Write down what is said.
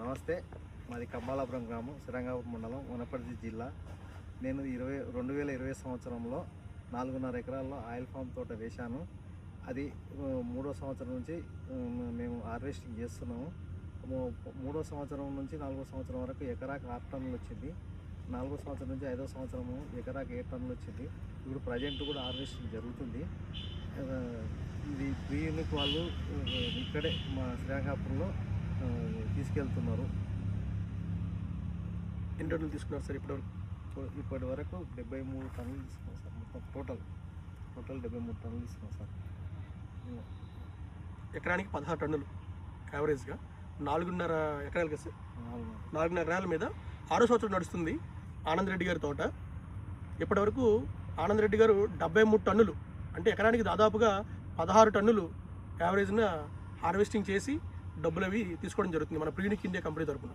నమస్తే మాది కబ్బాలాపురం గ్రామం శ్రీరంగాపురం మండలం వనపర్తి జిల్లా. నేను ఇరవై రెండు వేల ఇరవై సంవత్సరంలో నాలుగున్నర ఎకరాల్లో ఆయిల్ ఫామ్ తోట వేశాను. అది మూడో సంవత్సరం నుంచి మేము హార్వెస్టింగ్ చేస్తున్నాము. మూడో సంవత్సరం నుంచి నాలుగో సంవత్సరం వరకు ఎకరాకు ఆరు టన్నులు వచ్చింది. నాలుగో సంవత్సరం నుంచి ఐదో సంవత్సరము ఎకరాకు ఏడు టన్నులు వచ్చింది. ఇప్పుడు ప్రజెంట్ కూడా హార్వెస్టింగ్ జరుగుతుంది. ఇది ప్రీ వాళ్ళు ఇక్కడే మా శ్రీరంగాపురంలో తీసుకెళ్తున్నారు. ఎన్ని టన్నులు తీసుకున్నారు సార్ ఇప్పటివరకు ఇప్పు- ఇప్పటి వరకు డెబ్బై మూడు టన్నులు తీసుకున్నాం సార్. మొత్తం టోటల్ టోటల్ డెబ్బై మూడు టన్నులు తీసుకున్నాం సార్. ఎకరానికి పదహారు టన్నులు యావరేజ్గా నాలుగున్నర ఎకరాలు కదా సార్? నాలుగు నాలుగున్నర ఎకరాల మీద ఆరో సంవత్సరం నడుస్తుంది ఆనంద్ రెడ్డి గారి తోట. ఇప్పటివరకు ఆనంద్ రెడ్డి గారు డెబ్బై మూడు టన్నులు అంటే ఎకరానికి దాదాపుగా పదహారు టన్నులు యావరేజ్న హార్వెస్టింగ్ చేసి డబ్బులు అవి తీసుకోవడం జరుగుతుంది మన ప్రీనిక్ ఇండియా కంపెనీ తరపున.